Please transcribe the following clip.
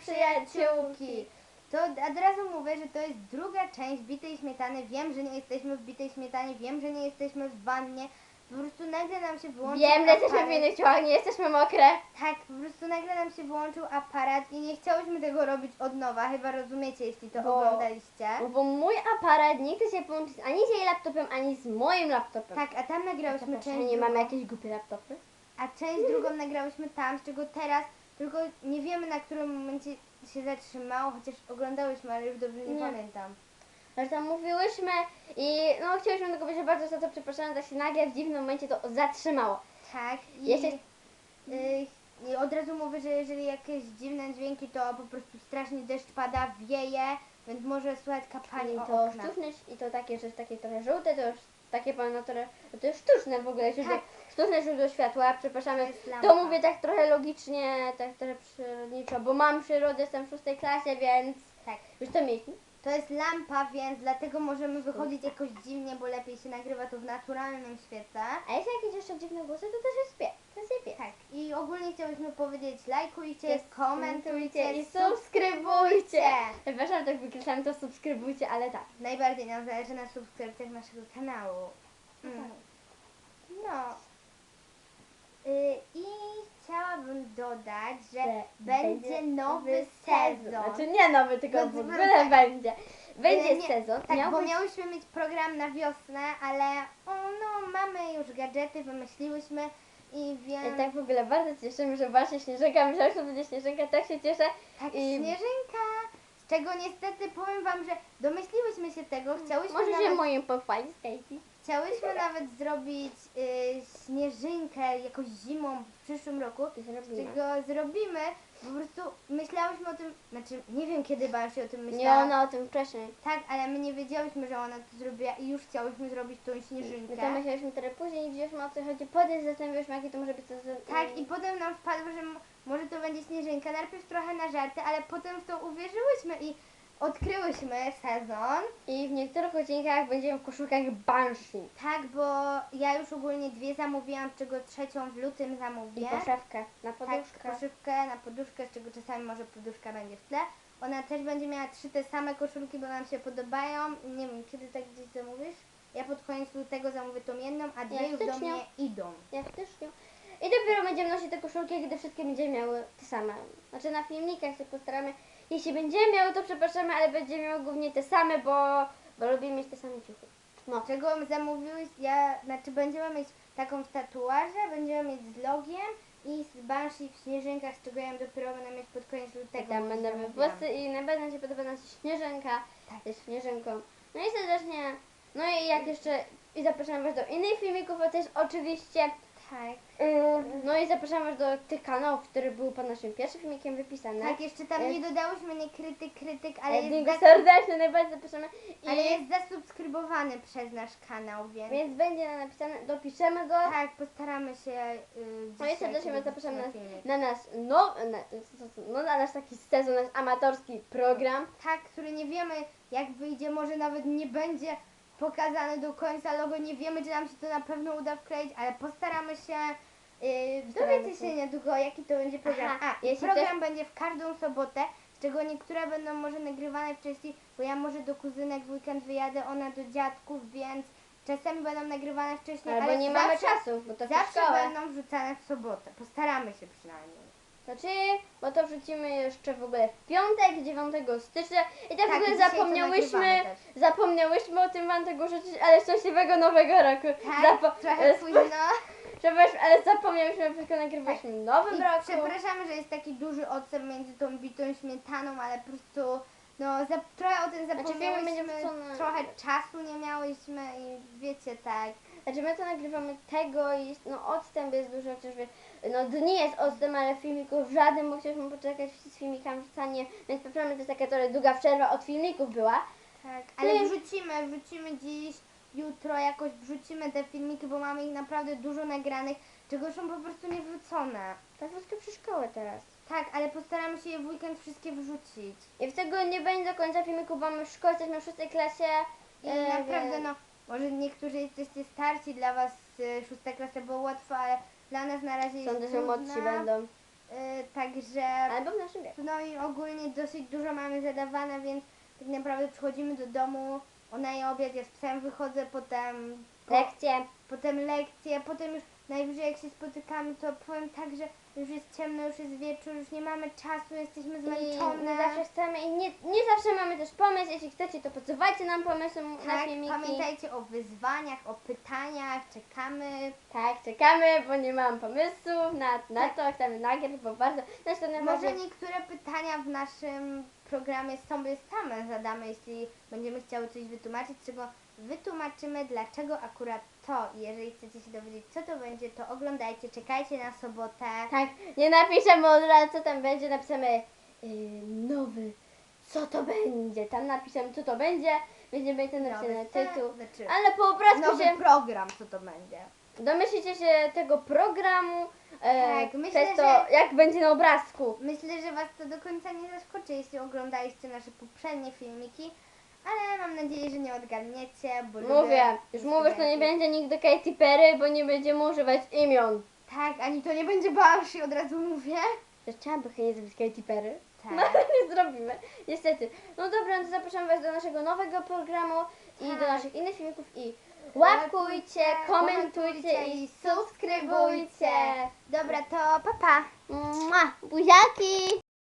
przyjaciółki. To od razu mówię, że to jest druga część bitej śmietany. Wiem, że nie jesteśmy w bitej śmietanie, wiem, że nie jesteśmy w wannie. Po prostu nagle nam się wyłączył Wiem, że jesteśmy w innych ciałach, nie jesteśmy mokre. Tak, po prostu nagle nam się wyłączył aparat i nie chciałyśmy tego robić od nowa, chyba rozumiecie, jeśli to Bo- oglądaliście. No bo mój aparat nie chce się połączyć ani z jej laptopem, ani z moim laptopem. Tak, a tam nagrałyśmy część nie mamy jakieś głupie laptopy? a część drugą nagrałyśmy tam, z czego teraz tylko nie wiemy na którym momencie się zatrzymało, chociaż oglądałyśmy, ale już dobrze nie, Nie. pamiętam. Ale tam mówiłyśmy i no chciałyśmy tylko powiedzieć, że bardzo za to przepraszamy, tak się nagle w dziwnym momencie to zatrzymało. Tak, i, Jeszcze- y, i od razu mówię, że jeżeli jakieś dziwne dźwięki, to po prostu strasznie deszcz pada, wieje, więc może słychać kapanie I o to okna. sztuczne, i to takie, że takie trochę żółte, to już takie trochę, to jest sztuczne w ogóle Tak. Sztuczne źródło światła, przepraszamy. To jest lampa. To mówię tak trochę logicznie, tak trochę przyrodniczo, bo mam przyrodę, jestem w szóstej klasie, więc Tak. już to mieliśmy. To jest lampa, więc dlatego możemy wychodzić jakoś dziwnie, bo lepiej się nagrywa to w naturalnym świetle. A jeśli jakieś jeszcze dziwne głosy, to też jest pie, to jest pies. Tak, i ogólnie chciałyśmy powiedzieć lajkujcie, Jest- komentujcie i subskrybujcie. Przepraszam, tak wykreślamy to subskrybujcie, ale tak. Najbardziej nam zależy na subskrypcjach naszego kanału. Mm. No. Y, I chciałabym dodać, że, Że będzie nowy sezon. Znaczy nie nowy, tylko No, w ogóle tak. będzie. Będzie Y, nie, sezon. Tak, Miał bo być- miałyśmy mieć program na wiosnę, ale o, no, mamy już gadżety, wymyśliłyśmy i wiem... I tak w ogóle bardzo cieszymy, że właśnie Śnieżynka, myślałam, że to będzie Śnieżynka, tak się cieszę. Tak, I- Śnieżynka, z czego niestety powiem Wam, że domyśliłyśmy się tego, chciałyśmy Może nawet, się moim pochwalić, Katie. Chciałyśmy nawet zrobić y, Śnieżynkę jakoś zimą w przyszłym roku, zrobimy. czego zrobimy, po prostu myślałyśmy o tym, znaczy nie wiem kiedy Banshee o tym Nie myślała, ona o tym wcześniej. tak, ale my nie wiedziałyśmy, że ona to zrobiła i już chciałyśmy zrobić tą Śnieżynkę. My to myśleliśmy trochę później widzieliśmy o co chodzi. Potem zastanawialiśmy, jakie to może być sezon. Tak, i potem nam wpadło, że m- może to będzie Śnieżynka, najpierw trochę na żarty, ale potem w to uwierzyłyśmy i odkryłyśmy sezon. I w niektórych odcinkach będziemy w koszulkach Banshee. Tak, bo ja już ogólnie dwie zamówiłam, z czego trzecią w lutym I zamówię. poszewkę na Tak, poduszkę. poszywkę na poduszkę, z czego czasami może poduszka będzie w tle. Ona też będzie miała trzy te same koszulki, bo nam się podobają. Nie wiem, kiedy tak gdzieś zamówisz? Ja pod koniec lutego zamówię tą jedną, a dwie Ja w już do styczniu. mnie idą. Jak w styczniu. I dopiero będziemy nosić te koszulki, gdy wszystkie będziemy miały te same. Znaczy na filmikach się postaramy. Jeśli będziemy miały, to przepraszamy, ale będziemy miały głównie te same, bo, bo lubimy mieć te same ciuchy. No. Czego zamówiłeś? Ja, znaczy będziemy mieć taką w tatuaże, będziemy mieć z logiem i z Banshee w śnieżynkach, z czego ja dopiero będę mieć pod koniec lutego. Tam bo będą zamówiłam. włosy i najbardziej się podoba nas śnieżynka. Tak. Jest śnieżynką. No i serdecznie. No i jak jeszcze. I zapraszam Was do innych filmików, a też oczywiście. Tak. Yy, no i zapraszam Was do tych kanałów, które były pod naszym pierwszym filmikiem wypisane. Tak, jeszcze tam Jest- nie dodałyśmy nie krytyk, krytyk, ale jest, Dzięki zas- serdecznie, najbardziej zapraszamy. I, ale jest zasubskrybowany przez nasz kanał, więc, Więc będzie napisane, dopiszemy go. tak, postaramy się yy, No i dzisiaj serdecznie Was na, filmik. na nasz, no, na, no, na nasz taki sezon, nasz amatorski program. Tak, który nie wiemy jak wyjdzie, może nawet nie będzie pokazany do końca logo, nie wiemy czy nam się to na pewno uda wkleić, ale postaramy się. Yy, dowiecie się. niedługo jaki to będzie program. Aha, A, jeśli program będzie w każdą sobotę, z czego niektóre będą może nagrywane wcześniej, bo ja może do kuzynek w weekend wyjadę, ona do dziadków, więc czasami będą nagrywane wcześniej, Albo ale nie zawsze, mamy czasu, bo to Zawsze szkołę. będą wrzucane w sobotę. Postaramy się przynajmniej. Znaczy, bo to wrzucimy jeszcze w ogóle w piątek, 9 stycznia i tak, w ogóle dzisiaj to zapomniałyśmy, nagrywamy też. zapomniałyśmy o tym wam tego życzyć, ale szczęśliwego nowego roku. Tak, Zapo- trochę e, późno. Przepraszam, ale zapomniałyśmy, że wszystko nagrywaliśmy w nowym I roku. przepraszamy, że jest taki duży odstęp między tą bitą śmietaną, ale po prostu no za, trochę o tym filmy zapomniałyśmy, wrzucone- trochę czasu nie miałyśmy i wiecie tak. Znaczy my to nagrywamy tego i jest, no odstęp jest duży, chociaż wie- no dni jest odstęp, ale filmików żaden, bo chcieliśmy poczekać z filmikami wrzucanie, więc przepraszam, to jest taka trochę długa przerwa od filmików była. Tak, ale Ty- wrzucimy, wrzucimy dziś, jutro jakoś wrzucimy te filmiki, bo mamy ich naprawdę dużo nagranych, czego są po prostu nie wrzucone. Tak wszystko przy szkołę teraz. Tak, ale postaramy się je w weekend wszystkie wrzucić. I w tego nie będzie do końca filmiku, bo mamy w szkole, jesteśmy w szóstej klasie. I e, naprawdę więc- no, może niektórzy jesteście starsi, dla was y, szósta klasa było łatwo, ale dla nas na razie jest Sądzę, że młodsi będą. także Albo w naszym wieku. no i ogólnie dosyć dużo mamy zadawane, więc tak naprawdę przychodzimy do domu, ona je obiad, ja z psem wychodzę, potem po- Lekcje. potem lekcje, potem już najwyżej jak się spotykamy, to powiem tak, że już jest ciemno, już jest wieczór, już nie mamy czasu, jesteśmy I zmęczone. zawsze chcemy i nie, mamy też pomysł. Jeśli chcecie, to podsuwajcie nam pomysły na tak, filmiki. pamiętajcie o wyzwaniach, o pytaniach, czekamy. Tak, czekamy, bo nie mam pomysłów na, na to, chcemy nagrać, bo bardzo... Następnym Może razem- niektóre pytania w naszym programie sobie same zadamy, jeśli będziemy chciały coś wytłumaczyć, czego wytłumaczymy, dlaczego akurat to. I jeżeli chcecie się dowiedzieć, co to będzie, to oglądajcie, czekajcie na sobotę. Tak, nie napiszemy od razu, co tam będzie, napiszemy yy, nowy, co to będzie. Tam napiszemy, co to będzie, więc nie będzie napisany tytuł. znaczy, Ale po obrazku Nowy się program, co to będzie. domyślicie się tego programu, e, Tak, myślę, przez to, że- jak będzie na obrazku. Myślę, że Was to do końca nie zaskoczy, jeśli oglądaliście nasze poprzednie filmiki, ale mam nadzieję, że nie odgadniecie, bo lubię Mówię, już mówię, że to nie będzie nigdy Katy Perry, bo nie będziemy używać imion. Tak, ani to nie będzie Banshee, od razu mówię. Że by chyba nie zrobić Katy Perry. Tak. No ale nie zrobimy, niestety. No dobra, no to zapraszam Was do naszego nowego programu i do Tak. naszych innych filmików i łapkujcie, komentujcie i subskrybujcie. Dobra, to papa. Pa. Mua, buziaki!